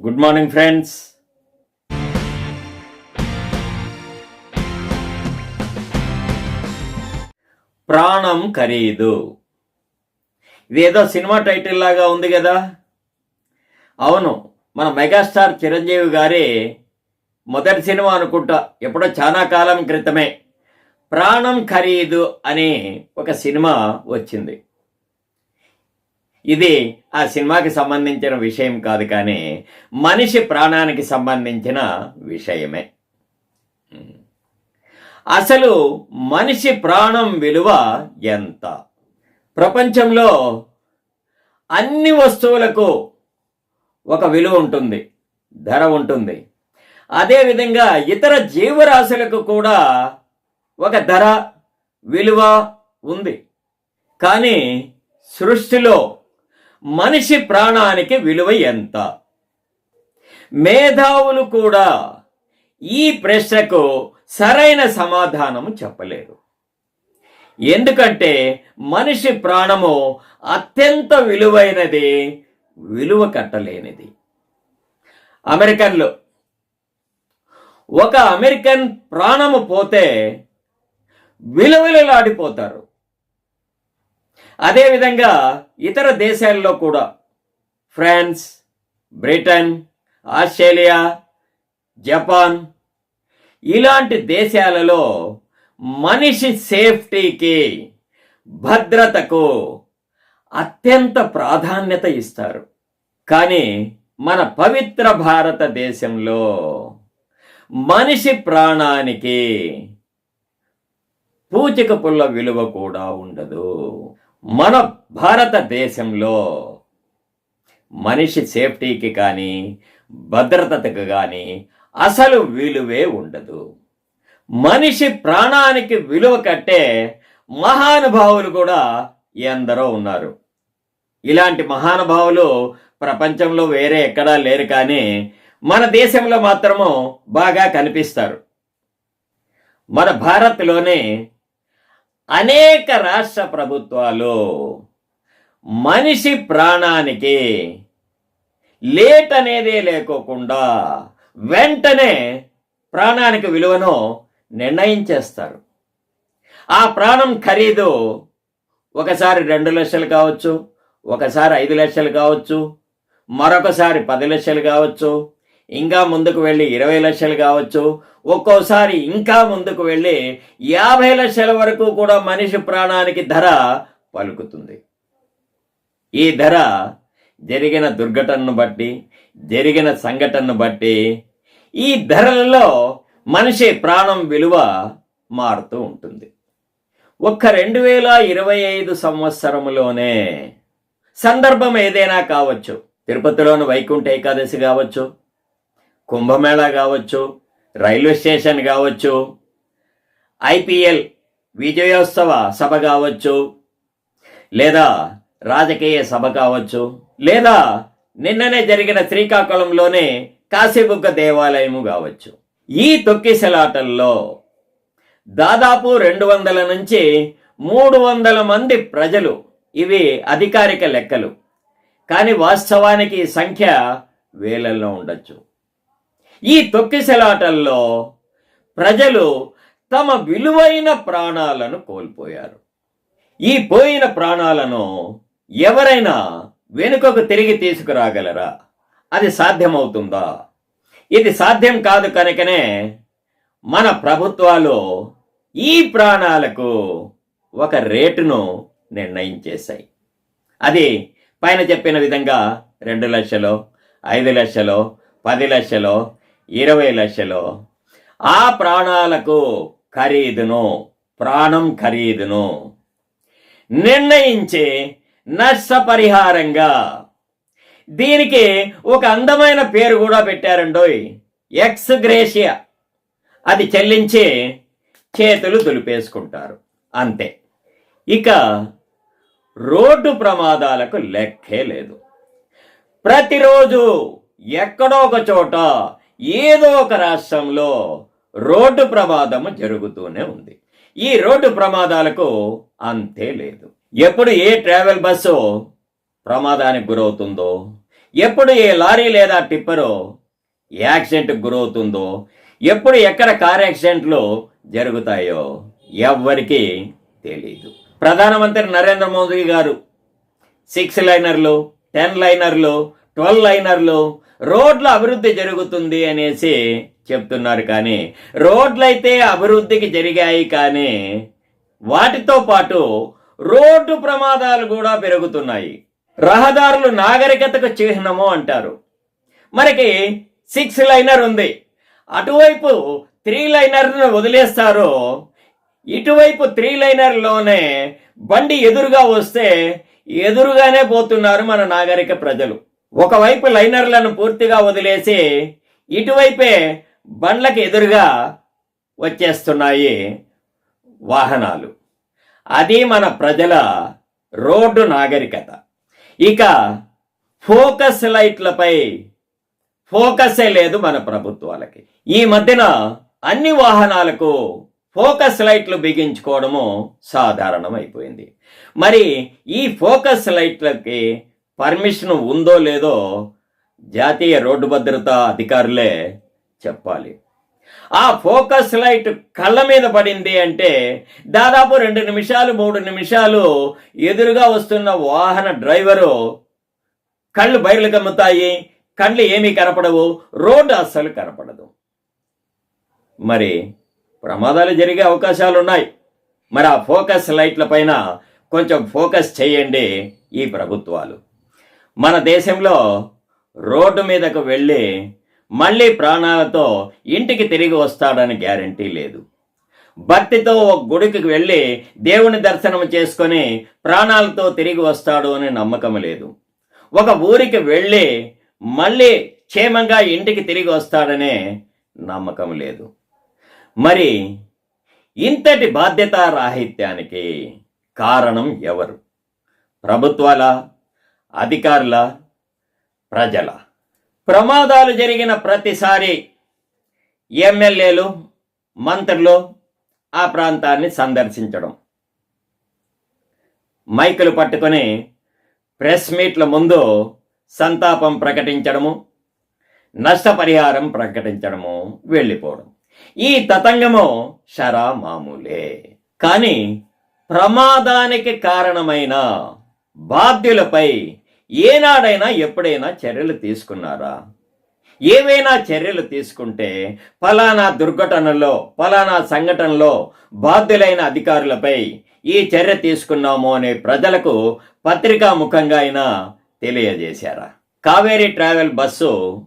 Good morning friends. ప్రాణం ఖరీదు. ఇదేదో సినిమా టైటిల్ లాగా ఉంది కదా? అవును మన మెగాస్టార్ చిరంజీవి గారి మొదటి సినిమా అనుకుంటా ఎప్పుడో చాలా కాలం క్రితమే. ప్రాణం ఖరీదు అనే ఒక సినిమా వచ్చింది. ఇది ఆ సినిమాకి సంబంధించిన విషయం కాదు కానీ మనిషి ప్రాణానికి సంబంధించిన విషయమే. అసలు మనిషి ప్రాణం విలువ ఎంత? ప్రపంచంలో అన్ని వస్తువులకు ఒక విలువ ఉంటుంది ధర ఉంటుంది. అదేవిధంగా ఇతర జీవరాశులకు కూడా ఒక ధర విలువ ఉంది. కానీ సృష్టిలో మనిషి ప్రాణానికి విలువ ఎంత? మేధావులు కూడా ఈ ప్రశ్నకు సరైన సమాధానము చెప్పలేరు ఎందుకంటే మనిషి ప్రాణము అత్యంత విలువైనది విలువ కట్టలేనిది. అమెరికన్లో ఒక అమెరికన్ ప్రాణము పోతే విలువలలాడిపోతారు అదేవిధంగా ఇతర దేశాల్లో కూడా ఫ్రాన్స్ బ్రిటన్ ఆస్ట్రేలియా జపాన్ ఇలాంటి దేశాలలో మనిషి సేఫ్టీకి భద్రతకు అత్యంత ప్రాధాన్యత ఇస్తారు. కానీ మన పవిత్ర భారతదేశంలో మనిషి ప్రాణానికి పూచిక పుల్ల విలువ కూడా ఉండదు. మన భారతదేశంలో మనిషి సేఫ్టీకి కానీ భద్రతకు కానీ అసలు విలువే ఉండదు. మనిషి ప్రాణానికి విలువ కట్టే మహానుభావులు కూడా ఎందరో ఉన్నారు. ఇలాంటి మహానుభావులు ప్రపంచంలో వేరే ఎక్కడా లేరు కానీ మన దేశంలో మాత్రము బాగా కనిపిస్తారు. మన భారత్లోనే అనేక రాష్ట్ర ప్రభుత్వాలు మనిషి ప్రాణానికి లేట్ అనేదే లేకోకుండా వెంటనే ప్రాణానికి విలువను నిర్ణయించేస్తారు. ఆ ప్రాణం ఖరీదు ఒకసారి రెండు లక్షలు కావచ్చు ఒకసారి ఐదు లక్షలు కావచ్చు మరొకసారి పది లక్షలు కావచ్చు ఇంకా ముందుకు వెళ్ళి ఇరవై లక్షలు కావచ్చు. ఒక్కోసారి ఇంకా ముందుకు వెళ్ళి యాభై లక్షల వరకు కూడా మనిషి ప్రాణానికి ధర పలుకుతుంది. ఈ ధర జరిగిన దుర్ఘటనను బట్టి జరిగిన సంఘటనను బట్టి ఈ ధరలలో మనిషి ప్రాణం విలువ మారుతూ ఉంటుంది. ఒక్క రెండు వేల ఇరవై ఐదు సంవత్సరములోనే సందర్భం ఏదైనా కావచ్చు. తిరుపతిలోని వైకుంఠ ఏకాదశి కావచ్చు. కుంభమేళా కావచ్చు రైల్వే స్టేషన్ కావచ్చు ఐపీఎల్ విజయోత్సవ సభ కావచ్చు లేదా రాజకీయ సభ కావచ్చు లేదా నిన్ననే జరిగిన శ్రీకాకుళంలోనే కాశీబుగ్గ దేవాలయము కావచ్చు. ఈ తొక్కిసలాటల్లో దాదాపు రెండు వందల నుంచి మూడు వందల మంది ప్రజలు ఇవి అధికారిక లెక్కలు. కానీ వాస్తవానికి సంఖ్య వేలల్లో ఉండొచ్చు. ఈ తొక్కిసలాటల్లో ప్రజలు తమ విలువైన ప్రాణాలను కోల్పోయారు. ఈ పోయిన ప్రాణాలను ఎవరైనా వెనుకకు తిరిగి తీసుకురాగలరా? అది సాధ్యమవుతుందా? ఇది సాధ్యం కాదు కనుకనే మన ప్రభుత్వాలు ఈ ప్రాణాలకు ఒక రేటును నిర్ణయించేశాయి. అది పైన చెప్పిన విధంగా రెండు లక్షలు ఐదు లక్షలు పది లక్షలు ఇరవై లక్షలు. ఆ ప్రాణాలకు ఖరీదును ప్రాణం ఖరీదును. నిర్ణయించి నష్టపరిహారంగా. దీనికి ఒక అందమైన పేరు కూడా పెట్టారండోయ్. Ex gratia. అది చెల్లించి చేతులు దులిపేసుకుంటారు. అంతే. ఇక రోడ్డు ప్రమాదాలకు లెక్కే లేదు. ప్రతిరోజు ఎక్కడో ఒక చోట ఏదో ఒక రాష్ట్రంలో రోడ్డు ప్రమాదము జరుగుతూనే ఉంది. ఈ రోడ్డు ప్రమాదాలకు అంతే లేదు. ఎప్పుడు ఏ ట్రావెల్ బస్సు ప్రమాదానికి గురవుతుందో ఎప్పుడు ఏ లారీ లేదా టిప్పరు యాక్సిడెంట్కి గురవుతుందో ఎప్పుడు ఎక్కడ కార్ యాక్సిడెంట్లు జరుగుతాయో ఎవ్వరికీ తెలియదు ప్రధానమంత్రి నరేంద్ర మోదీ గారు సిక్స్ లైనర్లు టెన్ లైనర్లు ట్వెల్వ్ లైనర్లు రోడ్ల అభివృద్ధి జరుగుతుంది అనేసి చెప్తున్నారు కానీ రోడ్లైతే అభివృద్ధికి జరిగాయి కానీ వాటితో పాటు రోడ్డు ప్రమాదాలు కూడా పెరుగుతున్నాయి. రహదారులు నాగరికతకు చిహ్నము అంటారు. మనకి సిక్స్ లైనర్ ఉంది. అటువైపు త్రీ లైనర్ను వదిలేస్తారు. ఇటువైపు త్రీ లైనర్లోనే బండి ఎదురుగా వస్తే ఎదురుగానే పోతున్నారు మన నాగరిక ప్రజలు. ఒకవైపు లైనర్లను పూర్తిగా వదిలేసి ఇటువైపే బండ్లకు ఎదురుగా వచ్చేస్తున్నాయి వాహనాలు. అది మన ప్రజల రోడ్డు నాగరికత. ఇక ఫోకస్ లైట్లపై ఫోకసే లేదు మన ప్రభుత్వాలకి. ఈ మధ్యన అన్ని వాహనాలకు ఫోకస్ లైట్లు బిగించుకోవడము సాధారణమైపోయింది. మరి ఈ ఫోకస్ లైట్లకి పర్మిషన్ ఉందో లేదో జాతీయ రోడ్డు భద్రతా అధికారులే చెప్పాలి. ఆ ఫోకస్ లైట్ కళ్ళ మీద పడింది అంటే దాదాపు రెండు నిమిషాలు మూడు నిమిషాలు ఎదురుగా వస్తున్న వాహన డ్రైవరు కళ్ళు బయలు కమ్ముతాయి కళ్ళు ఏమీ కనపడవు రోడ్డు అస్సలు కనపడదు. మరి ప్రమాదాలు జరిగే అవకాశాలు ఉన్నాయి మరి ఆ ఫోకస్ లైట్ల పైన కొంచెం ఫోకస్ చేయండి ఈ ప్రభుత్వాలు. మన దేశంలో రోడ్డు మీదకు వెళ్ళి మళ్ళీ ప్రాణాలతో ఇంటికి తిరిగి వస్తాడని గ్యారంటీ లేదు. భక్తితో ఒక గుడికి వెళ్ళి దేవుని దర్శనం చేసుకొని ప్రాణాలతో తిరిగి వస్తాడు అనే నమ్మకం లేదు. ఒక ఊరికి వెళ్ళి మళ్ళీ క్షేమంగా ఇంటికి తిరిగి వస్తాడనే నమ్మకం లేదు. మరి ఇంతటి బాధ్యతా రాహిత్యానికి కారణం ఎవరు? ప్రభుత్వాల? అధికారుల ప్రజల. ప్రమాదాలు జరిగిన ప్రతిసారి ఎమ్మెల్యేలు మంత్రులు ఆ ప్రాంతాన్ని సందర్శించడం. మైకులు పట్టుకొని ప్రెస్ మీట్ల ముందు సంతాపం ప్రకటించడము నష్టపరిహారం ప్రకటించడము వెళ్ళిపోవడం. ఈ తతంగము షరా మామూలే. కానీ ప్రమాదానికి కారణమైన బాధ్యులపై ఏనాడైనా ఎప్పుడైనా చర్యలు తీసుకున్నారా? ఏవైనా చర్యలు తీసుకుంటే ఫలానా దుర్ఘటనలో ఫలానా సంఘటనలో బాధ్యులైన అధికారులపై ఈ చర్య తీసుకున్నాము అనే ప్రజలకు పత్రికా ముఖంగా అయినా తెలియజేశారా? కావేరీ ట్రావెల్ బస్సు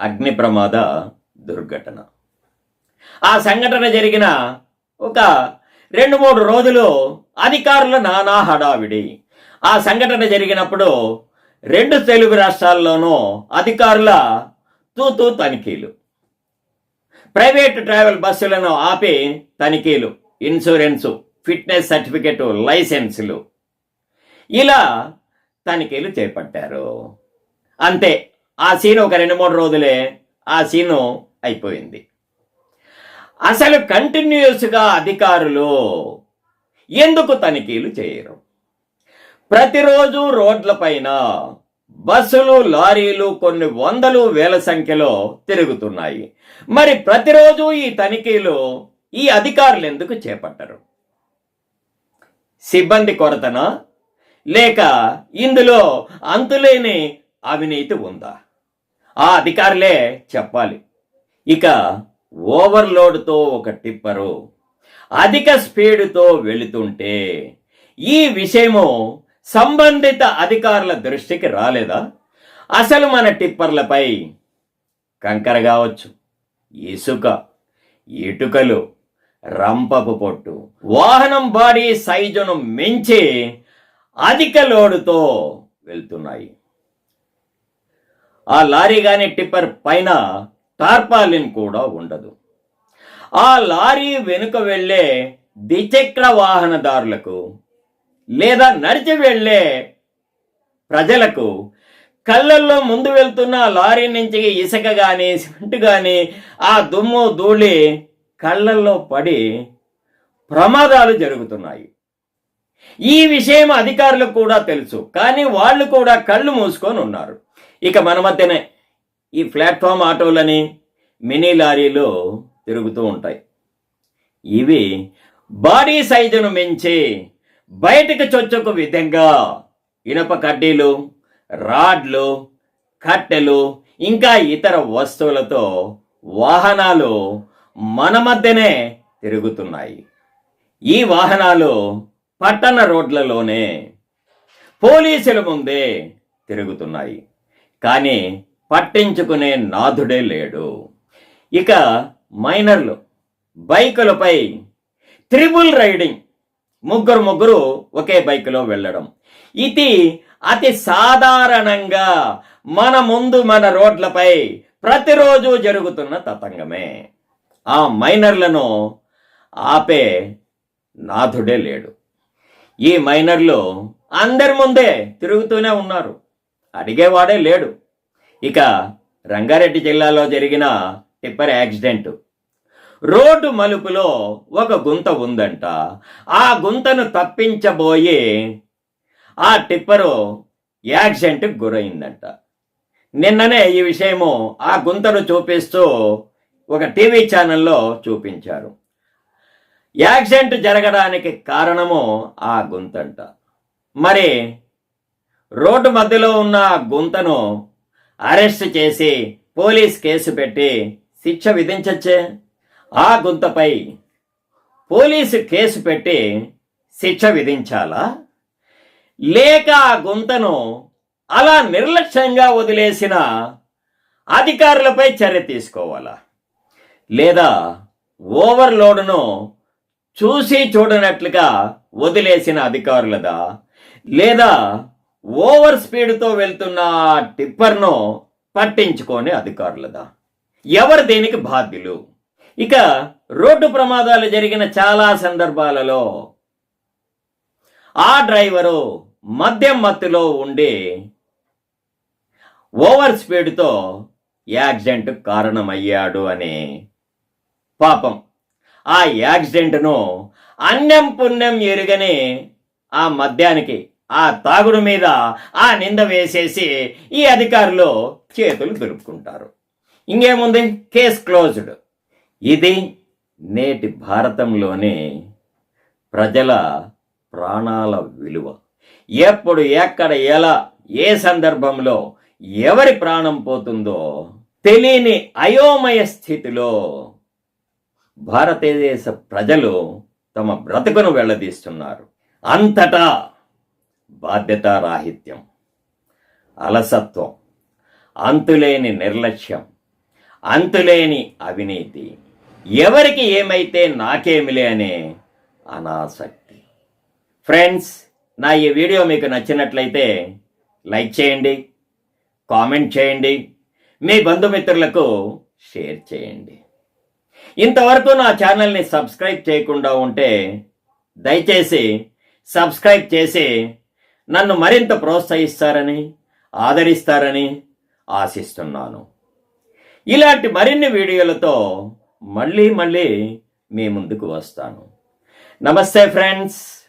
అగ్ని ప్రమాద దుర్ఘటన. ఆ సంఘటన జరిగిన ఒక రెండు మూడు రోజులు అధికారుల నానా హడావిడి. ఆ సంఘటన జరిగినప్పుడు రెండు తెలుగు రాష్ట్రాల్లోనూ అధికారుల తూతూ తనిఖీలు. ప్రైవేట్ ట్రావెల్ బస్సులను ఆపి తనిఖీలు ఇన్సూరెన్సు ఫిట్నెస్ సర్టిఫికెట్ లైసెన్సులు. ఇలా తనిఖీలు చేపట్టారు. అంతే ఆ సీన్ ఒక రెండు మూడు రోజులే ఆ సీను అయిపోయింది. అసలు కంటిన్యూస్గా అధికారులు ఎందుకు తనిఖీలు చేయరు? ప్రతిరోజు రోడ్లపైన బస్సులు లారీలు కొన్ని వందలు వేల సంఖ్యలో తిరుగుతున్నాయి. మరి ప్రతిరోజు ఈ తనిఖీలు ఈ అధికారులు ఎందుకు చేపట్టరు? సిబ్బంది కొరతనా? లేక ఇందులో అంతులేని అవినీతి ఉందా? ఆ అధికారులే చెప్పాలి. ఇక ఓవర్లోడ్తో ఒక టిప్పరు. అధిక స్పీడుతో వెళుతుంటే ఈ విషయము సంబంధిత అధికారుల దృష్టికి రాలేదా? అసలు మన టిప్పర్లపై కంకర కావచ్చు ఇసుక ఇటుకలు రంపపు పొట్టు వాహనం బాడీ సైజును మించి అధిక లోడుతో వెళ్తున్నాయి. ఆ లారీ గాని టిప్పర్ పైన టార్పాలిన్ కూడా ఉండదు. ఆ లారీ వెనుక వెళ్ళే ద్విచక్ర వాహనదారులకు లేదా నడిచి వెళ్ళే ప్రజలకు కళ్ళల్లో ముందు వెళ్తున్న లారీ నుంచి ఇసుక కానీ సిమెంట్ కానీ ఆ దుమ్ము ధూళి కళ్ళల్లో పడి ప్రమాదాలు జరుగుతున్నాయి. ఈ విషయం అధికారులకు కూడా తెలుసు. కానీ వాళ్ళు కూడా కళ్ళు మూసుకొని ఉన్నారు. ఇక మన మధ్యనే ఈ ప్లాట్ఫామ్ ఆటోలని మినీ లారీలు తిరుగుతూ ఉంటాయి. ఇవి బాడీ సైజును మించి బయటకు చొచ్చుకు విధంగా ఇనప కడ్డీలు రాడ్లు కట్టెలు ఇంకా ఇతర వస్తువులతో వాహనాలు మన మధ్యనే తిరుగుతున్నాయి. ఈ వాహనాలు పట్టణ రోడ్లలోనే పోలీసుల ముందే తిరుగుతున్నాయి. కానీ పట్టించుకునే నాథుడే లేడు. ఇక మైనర్లు బైకులపై త్రిబుల్ రైడింగ్ ముగ్గురు ముగ్గురు ఒకే బైక్లో వెళ్ళడం. ఇది అతి సాధారణంగా మన ముందు మన రోడ్లపై ప్రతిరోజు జరుగుతున్న తతంగమే. ఆ మైనర్లను ఆపే నాథుడే లేడు. ఈ మైనర్లు అందరి ముందే తిరుగుతూనే ఉన్నారు. అడిగేవాడే లేడు. ఇక రంగారెడ్డి జిల్లాలో జరిగిన టిప్పర్ యాక్సిడెంట్. రోడ్డు మలుపులో ఒక గుంత ఉందంట. ఆ గుంతను తప్పించబోయి ఆ టిప్పరు యాక్సిడెంట్కి గురైందంట. నిన్ననే ఈ విషయము ఆ గుంతను చూపిస్తూ ఒక టీవీ ఛానల్లో చూపించారు. యాక్సిడెంట్ జరగడానికి కారణము ఆ గుంతంట. మరి రోడ్డు మధ్యలో ఉన్న ఆ గుంతను అరెస్ట్ చేసి పోలీస్ కేసు పెట్టి శిక్ష విధించచ్చే? ఆ గుంతపై పోలీసు కేసు పెట్టి శిక్ష విధించాలా? లేక ఆ గుంతను అలా నిర్లక్ష్యంగా వదిలేసిన అధికారులపై చర్య తీసుకోవాలా? లేదా ఓవర్లోడ్ను చూసి చూడనట్లుగా వదిలేసిన అధికారులదా? లేదా ఓవర్ స్పీడ్తో వెళ్తున్న ఆ టిప్పర్ను పట్టించుకోని అధికారులదా? ఎవరు దేనికి బాధ్యులు? ఇక రోడ్డు ప్రమాదాలు జరిగిన చాలా సందర్భాలలో ఆ డ్రైవరు మద్యం మత్తులో ఉండి ఓవర్ స్పీడ్తో యాక్సిడెంట్ కారణమయ్యాడు అని పాపం. ఆ యాక్సిడెంట్ను అన్యం పుణ్యం ఎరుగని ఆ మద్యానికి ఆ తాగుడు మీద ఆ నింద వేసేసి ఈ అధికారులు చేతులు దులుపుకుంటారు. ఇంకేముంది? Case closed. ఇది నేటి భారతంలోని ప్రజల ప్రాణాల విలువ. ఎప్పుడు ఎక్కడ ఎలా ఏ సందర్భంలో ఎవరి ప్రాణం పోతుందో తెలియని అయోమయ స్థితిలో భారతదేశ ప్రజలు తమ బ్రతుకును వెళ్ళదీస్తున్నారు అంతటా బాధ్యతారాహిత్యం అలసత్వం అంతులేని నిర్లక్ష్యం అంతులేని అవినీతి ఎవరికి ఏమైతే నాకేమిలే అనే అనాసక్తి. ఫ్రెండ్స్ నా ఈ వీడియో మీకు నచ్చినట్లయితే లైక్ చేయండి కామెంట్ చేయండి మీ బంధుమిత్రులకు షేర్ చేయండి. ఇంతవరకు నా ఛానల్ని సబ్స్క్రైబ్ చేయకుండా ఉంటే దయచేసి సబ్స్క్రైబ్ చేసి నన్ను మరింత ప్రోత్సహిస్తారని ఆదరిస్తారని ఆశిస్తున్నాను. ఇలాంటి మరిన్ని వీడియోలతో మళ్ళీ మళ్ళీ మీ ముందుకు వస్తాను. నమస్తే ఫ్రెండ్స్.